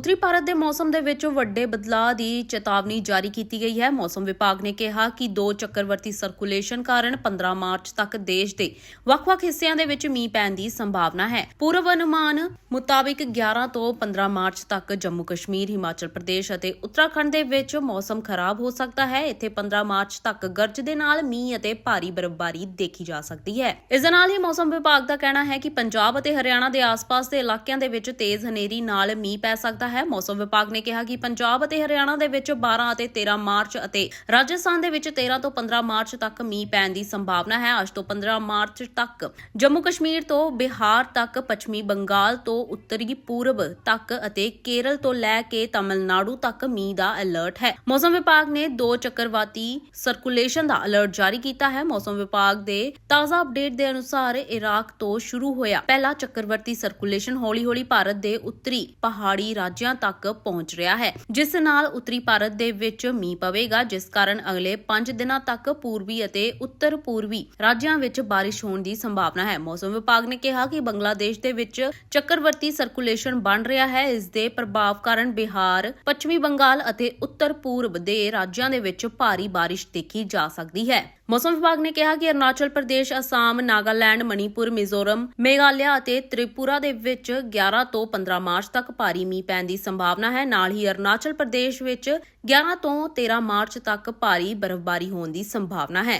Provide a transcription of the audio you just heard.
ਉੱਤਰੀ ਭਾਰਤ ਦੇ ਮੌਸਮ ਦੇ ਵਿੱਚ ਵੱਡੇ ਬਦਲਾਅ ਦੀ ਚੇਤਾਵਨੀ ਜਾਰੀ ਕੀਤੀ ਗਈ ਹੈ। ਮੌਸਮ ਵਿਭਾਗ ਨੇ ਕਿਹਾ ਕਿ ਦੋ ਚੱਕਰਵਰਤੀ ਸਰਕੂਲੇਸ਼ਨ ਕਾਰਨ 15 ਮਾਰਚ ਤੱਕ ਦੇਸ਼ ਦੇ ਵੱਖ-ਵੱਖ ਹਿੱਸਿਆਂ ਦੇ ਵਿੱਚ ਮੀਂਹ ਪੈਣ ਦੀ ਸੰਭਾਵਨਾ ਹੈ। ਪੂਰਵ ਅਨੁਮਾਨ ਮੁਤਾਬਿਕ 11 ਤੋਂ 15 ਮਾਰਚ ਤੱਕ ਜੰਮੂ ਕਸ਼ਮੀਰ, ਹਿਮਾਚਲ ਪ੍ਰਦੇਸ਼ ਅਤੇ ਉੱਤਰਾਖੰਡ ਦੇ ਵਿੱਚ ਮੌਸਮ ਖਰਾਬ ਹੋ ਸਕਦਾ ਹੈ। ਇੱਥੇ 15 ਮਾਰਚ ਤੱਕ ਗਰਜ ਦੇ ਨਾਲ ਮੀਂਹ ਅਤੇ ਭਾਰੀ ਬਰਫ਼ਬਾਰੀ ਦੇਖੀ ਜਾ ਸਕਦੀ ਹੈ। ਇਸ ਦੇ ਨਾਲ ਹੀ ਮੌਸਮ ਵਿਭਾਗ ਦਾ ਕਹਿਣਾ ਹੈ ਕਿ ਪੰਜਾਬ ਅਤੇ ਹਰਿਆਣਾ ਦੇ ਆਸ-ਪਾਸ ਦੇ ਇਲਾਕਿਆਂ ਦੇ ਵਿੱਚ ਤੇਜ਼ ਹਨੇਰੀ ਨਾਲ ਮੀਂਹ ਪੈ ਸਕਦਾ ਹੈ। ਮੌਸਮ ਵਿਭਾਗ ਨੇ ਕਿਹਾ ਕਿ ਪੰਜਾਬ ਅਤੇ ਹਰਿਆਣਾ ਦੇ ਵਿੱਚ 12 ਅਤੇ 13 ਮਾਰਚ ਅਤੇ ਰਾਜਸਥਾਨ ਦੇ ਵਿੱਚ 13 ਤੋਂ 15 ਮਾਰਚ ਤੱਕ ਮੀਂਹ ਪੈਣ ਦੀ ਸੰਭਾਵਨਾ ਹੈ। ਅੱਜ ਤੋਂ 15 ਮਾਰਚ ਤੱਕ ਜੰਮੂ ਕਸ਼ਮੀਰ ਤੋਂ ਬਿਹਾਰ ਤੱਕ, ਪੱਛਮੀ ਬੰਗਾਲ ਤੋਂ ਉੱਤਰੀ ਪੂਰਬ ਤੱਕ ਅਤੇ ਕੇਰਲ ਤੋਂ ਲੈ ਕੇ ਤਾਮਿਲਨਾਡੂ ਤੱਕ ਮੀਂਹ ਦਾ ਅਲਰਟ ਹੈ। ਮੌਸਮ ਵਿਭਾਗ ਨੇ ਦੋ ਚੱਕਰਵਾਤੀ ਸਰਕੂਲੇਸ਼ਨ ਦਾ ਅਲਰਟ ਜਾਰੀ ਕੀਤਾ ਹੈ। ਮੌਸਮ ਵਿਭਾਗ ਦੇ ਤਾਜ਼ਾ ਅਪਡੇਟ ਦੇ ਅਨੁਸਾਰ ਇਰਾਕ ਤੋਂ ਸ਼ੁਰੂ ਹੋਇਆ ਪਹਿਲਾ ਚੱਕਰਵਰਤੀ ਸਰਕੂਲੇਸ਼ਨ ਹੌਲੀ-ਹੌਲੀ ਭਾਰਤ ਦੇ ਉੱਤਰੀ ਪਹਾੜੀ ਰਾਜ ਤੱਕ ਪਹੁੰਚ ਰਿਹਾ ਹੈ, ਜਿਸ ਨਾਲ ਉੱਤਰੀ ਭਾਰਤ ਦੇ ਵਿੱਚ ਮੀਂਹ ਪਵੇਗਾ, ਜਿਸ ਕਾਰਨ ਅਗਲੇ 5 ਦਿਨਾਂ ਤੱਕ ਪੂਰਬੀ ਅਤੇ ਉੱਤਰ ਪੂਰਬੀ ਰਾਜਾਂ ਵਿੱਚ ਬਾਰਿਸ਼ ਹੋਣ ਦੀ ਸੰਭਾਵਨਾ ਹੈ। ਮੌਸਮ ਵਿਭਾਗ ਨੇ ਕਿਹਾ ਕਿ ਬੰਗਲਾਦੇਸ਼ ਦੇ ਵਿੱਚ ਚੱਕਰਵਰਤੀ ਸਰਕੂਲੇਸ਼ਨ ਬਣ ਰਿਹਾ ਹੈ। ਇਸ ਦੇ ਪ੍ਰਭਾਵ ਕਾਰਨ ਬਿਹਾਰ, ਪੱਛਮੀ ਬੰਗਾਲ ਅਤੇ ਉੱਤਰ ਪੂਰਬ ਦੇ ਰਾਜਾਂ ਦੇ ਵਿੱਚ ਭਾਰੀ ਬਾਰਿਸ਼ ਦੇਖੀ ਜਾ ਸਕਦੀ ਹੈ। ਮੌਸਮ ਵਿਭਾਗ ਨੇ ਕਿਹਾ ਕਿ ਅਰੁਣਾਚਲ ਪ੍ਰਦੇਸ਼, ਅਸਾਮ, ਨਾਗਾਲੈਂਡ, ਮਣੀਪੁਰ, ਮਿਜ਼ੋਰਮ, ਮੇਘਾਲਿਆ ਅਤੇ ਤ੍ਰਿਪੁਰਾ ਦੇ ਵਿੱਚ 11 ਤੋਂ 15 ਮਾਰਚ ਤੱਕ ਭਾਰੀ ਮੀਂਹ ਪੈਣ ਦੀ ਸੰਭਾਵਨਾ ਹੈ। ਨਾਲ ਹੀ ਅਰੁਣਾਚਲ ਪ੍ਰਦੇਸ਼ ਵਿੱਚ 11 ਤੋਂ 13 ਮਾਰਚ ਤੱਕ ਭਾਰੀ ਬਰਫ਼ਬਾਰੀ ਹੋਣ ਦੀ ਸੰਭਾਵਨਾ ਹੈ।